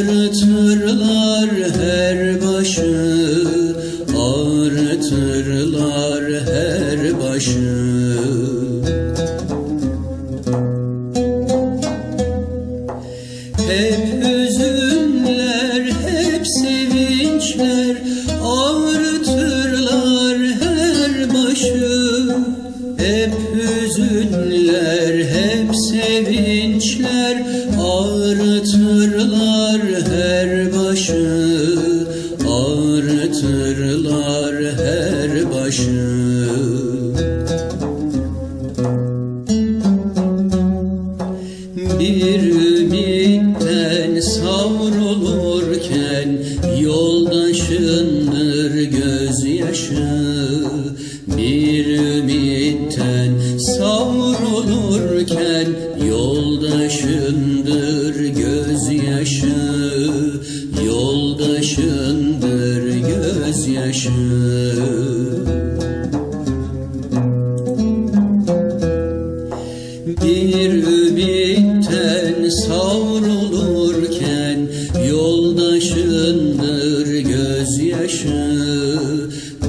Ağrıtırlar başı Ağrıtırlar her başı. Bir ümitten savrulurken yoldaşındır gözyaşı Bir Yoldaşındır gözyaşı. Bir ümitten savrulurken yoldaşındır gözyaşı.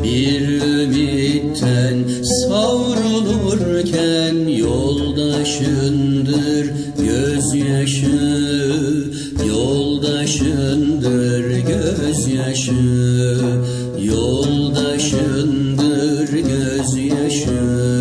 Bir ümitten savrulurken yoldaşındır gözyaşı. Yoldaşındır gözyaşı Yoldaşındır gözyaşı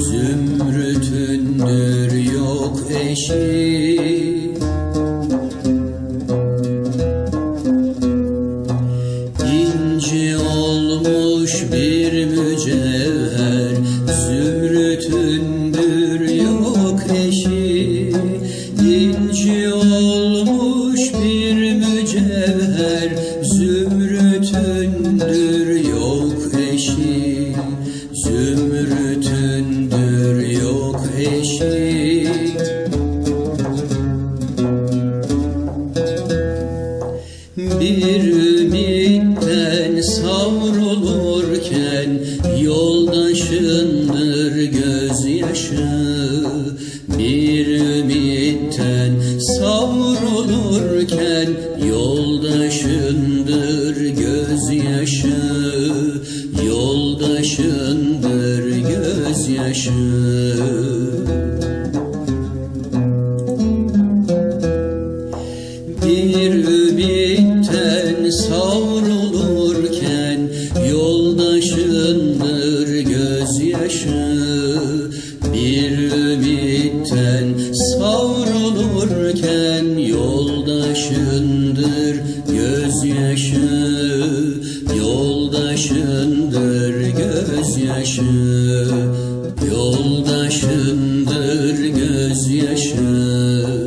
Zümrütündür yok eşi. İnci olmuş bir mücevher Zümrütündür yok eşi. İnci olmuş bir Bir ümitten savrulurken yoldaşındır gözyaşı. Bir ümitten savrulurken yoldaşındır gözyaşı gözyaşı Bir ümitten savrulurken yoldaşındır gözyaşı Yoldaşındır gözyaşı Yoldaşındır gözyaşı